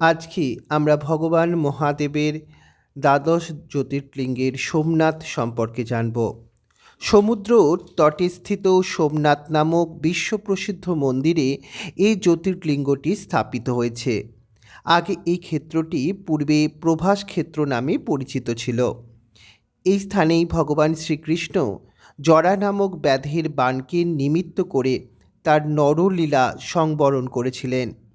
আজকে আমরা ভগবান মহাদেবের দ্বাদশ জ্যোতির্লিঙ্গের সোমনাথ সম্পর্কে জানব? সমুদ্র তটে স্থিত সোমনাথ নামক বিশ্বপ্রসিদ্ধ মন্দিরে এই জ্যোতির্লিঙ্গটি স্থাপিত হয়েছে। আগে এই ক্ষেত্রটি পূর্বে প্রভাস ক্ষেত্র নামে পরিচিত ছিল। এই স্থানেই ভগবান শ্রীকৃষ্ণ জরা নামক ব্যাধির বাণকে নিমিত্ত করে তার নরলীলা সংবরণ করেছিলেন।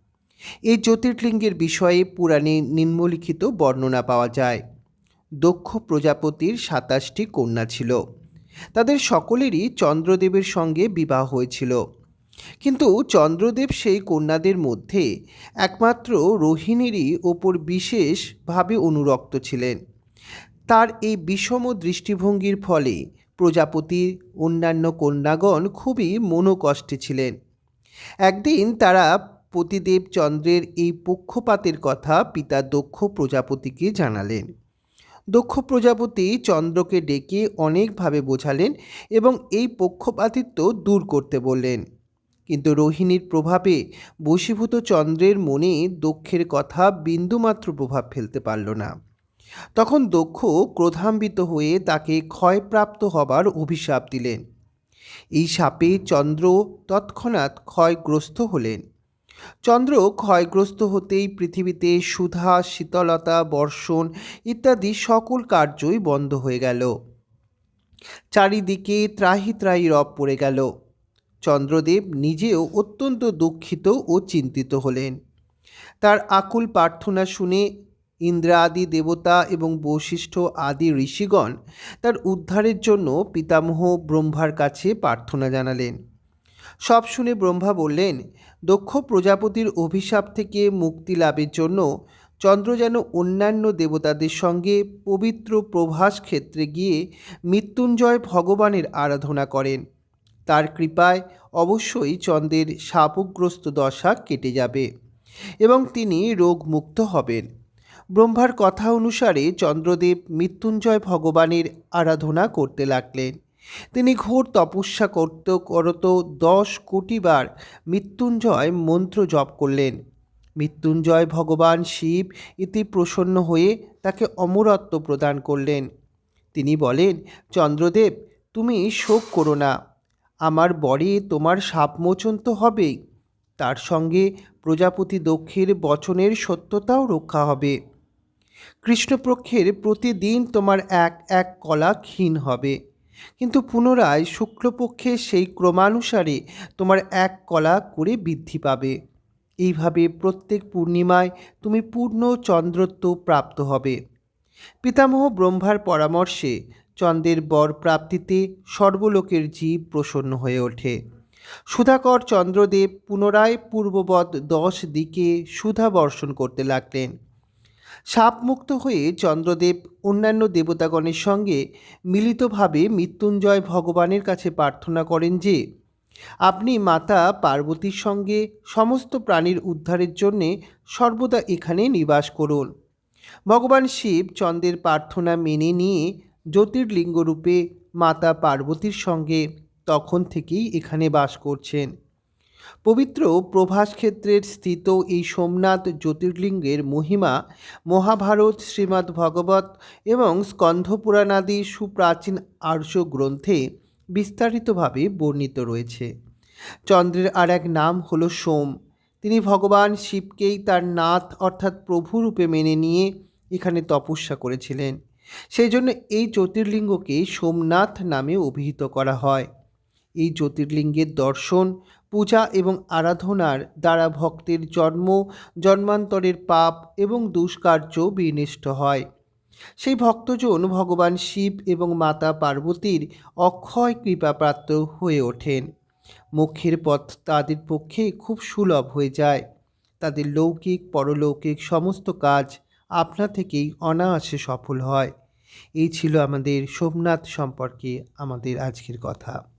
এই জ্যোতির্লিঙ্গের বিষয়ে পুরাণে নিম্নলিখিত বর্ণনা পাওয়া যায়। দক্ষ প্রজাপতির সাতাশটি কন্যা ছিল। তাদের সকলেরই চন্দ্রদেবের সঙ্গে বিবাহ হয়েছিল। কিন্তু চন্দ্রদেব সেই কন্যাদের মধ্যে একমাত্র রোহিণীরই ওপর বিশেষভাবে অনুরক্ত ছিলেন। তার এই বিষম দৃষ্টিভঙ্গির ফলে প্রজাপতির অন্যান্য কন্যাগণ খুবই মনোকষ্টে ছিলেন। একদিন তারা পতিদেব চন্দ্রের এই পক্ষপাতের কথা পিতা দক্ষ প্রজাপতিকে জানালেন। দক্ষ প্রজাপতি চন্দ্রকে ডেকে অনেকভাবে বোঝালেন এবং এই পক্ষপাতিত্ব দূর করতে বললেন। কিন্তু রোহিণীর প্রভাবে বশীভূত চন্দ্রের মনে দক্ষের কথা বিন্দুমাত্র প্রভাব ফেলতে পারল না। তখন দক্ষ ক্রোধান্বিত হয়ে তাকে ক্ষয়প্রাপ্ত হবার অভিশাপ দিলেন। এই সাপে চন্দ্র তৎক্ষণাৎ ক্ষয়গ্রস্ত হলেন। চন্দ্র ক্ষয়গ্রস্ত হতেই পৃথিবীতে সুধা, শীতলতা, বর্ষণ ইত্যাদি সকল কার্যই বন্ধ হয়ে গেল। চারিদিকে ত্রাহি ত্রাহি রব পড়ে গেল। চন্দ্রদেব নিজেও অত্যন্ত দুঃখিত ও চিন্তিত হলেন। তার আকুল প্রার্থনা শুনে ইন্দ্রাদি দেবতা এবং বশিষ্ঠ আদি ঋষিগণ তার উদ্ধারের জন্য পিতামহ ব্রহ্মার কাছে প্রার্থনা জানালেন। সব শুনে ব্রহ্মা বললেন, দক্ষ প্রজাপতির অভিশাপ থেকে মুক্তি লাভের জন্য চন্দ্র যেন অন্যান্য দেবতাদের সঙ্গে পবিত্র প্রভাস ক্ষেত্রে গিয়ে মৃত্যুঞ্জয় ভগবানের আরাধনা করেন। তার কৃপায় অবশ্যই চন্দ্রের শাপগ্রস্ত দশা কেটে যাবে এবং তিনি রোগমুক্ত হবেন। ব্রহ্মার কথা অনুসারে চন্দ্রদেব মৃত্যুঞ্জয় ভগবানের আরাধনা করতে লাগলেন। তিনি ঘোর তপস্যা করত করত, দশ কোটিবার মৃত্যুঞ্জয় মন্ত্র জপ করলেন। মৃত্যুঞ্জয় ভগবান শিব ইতি প্রসন্ন হয়ে তাকে অমরত্ব প্রদান করলেন। তিনি বলেন, চন্দ্রদেব, তুমি শোক করো না। আমার বরে তোমার সাপমোচন তো হবেই। তার সঙ্গে প্রজাপতি দক্ষের বচনের সত্যতাও রক্ষা হবে। কৃষ্ণপক্ষের প্রতিদিন তোমার এক এক কলা ক্ষীণ হবে। কিন্তু পুনরায় শুক্লপক্ষে সেই ক্রমানুসারে তোমার এক কলা করে বৃদ্ধি পাবে। এইভাবে প্রত্যেক পূর্ণিমায় তুমি পূর্ণ চন্দ্রত্ব প্রাপ্ত হবে। পিতামহ ব্রহ্মার পরামর্শে চন্দ্রের বর প্রাপ্তিতে সর্বলোকের জীব প্রসন্ন হয়ে ওঠে। সুধাকর চন্দ্রদেব পুনরায় পূর্ববৎ দশ দিকে সুধা বর্ষণ করতে লাগলেন। সাপমুক্ত হয়ে চন্দ্রদেব অন্যান্য দেবতাগণের সঙ্গে মিলিতভাবে মৃত্যুঞ্জয় ভগবানের কাছে প্রার্থনা করেন যে, আপনি মাতা পার্বতীর সঙ্গে সমস্ত প্রাণীর উদ্ধারের জন্যে সর্বদা এখানে নিবাস করুন। ভগবান শিব চন্দ্রের প্রার্থনা মেনে নিয়ে জ্যোতির্লিঙ্গরূপে মাতা পার্বতীর সঙ্গে তখন থেকেই এখানে বাস করছেন। পবিত্র প্রভাস ক্ষেত্রের স্থিত এই সোমনাথ জ্যোতির্লিঙ্গের মহিমা মহাভারত, শ্রীমদ্ ভগবত এবং স্কন্ধপুরাণাদি সুপ্রাচীন আর্য গ্রন্থে বিস্তারিতভাবে বর্ণিত রয়েছে। চন্দ্রের আর এক নাম হল সোম। তিনি ভগবান শিবকেই তার নাথ অর্থাৎ প্রভু রূপে মেনে নিয়ে এখানে তপস্যা করেছিলেন। সেই জন্য এই জ্যোতির্লিঙ্গকে সোমনাথ নামে অভিহিত করা হয়। এই জ্যোতির্লিঙ্গের দর্শন, পূজা এবং আরাধনার দ্বারা ভক্তের জন্ম, জন্মান্তরের পাপ এবং দুষ্কার্য বিনষ্ট হয়। সেই ভক্তজন ভগবান শিব এবং মাতা পার্বতীর অক্ষয় কৃপাপ্রাপ্ত হয়ে ওঠেন। মোক্ষের পথ তাদের পক্ষে খুব সুলভ হয়ে যায়। তাদের লৌকিক, পরলৌকিক সমস্ত কাজ আপনা থেকেই অনায়াসে সফল হয়। এই ছিল আমাদের সোমনাথ সম্পর্কে আমাদের আজকের কথা।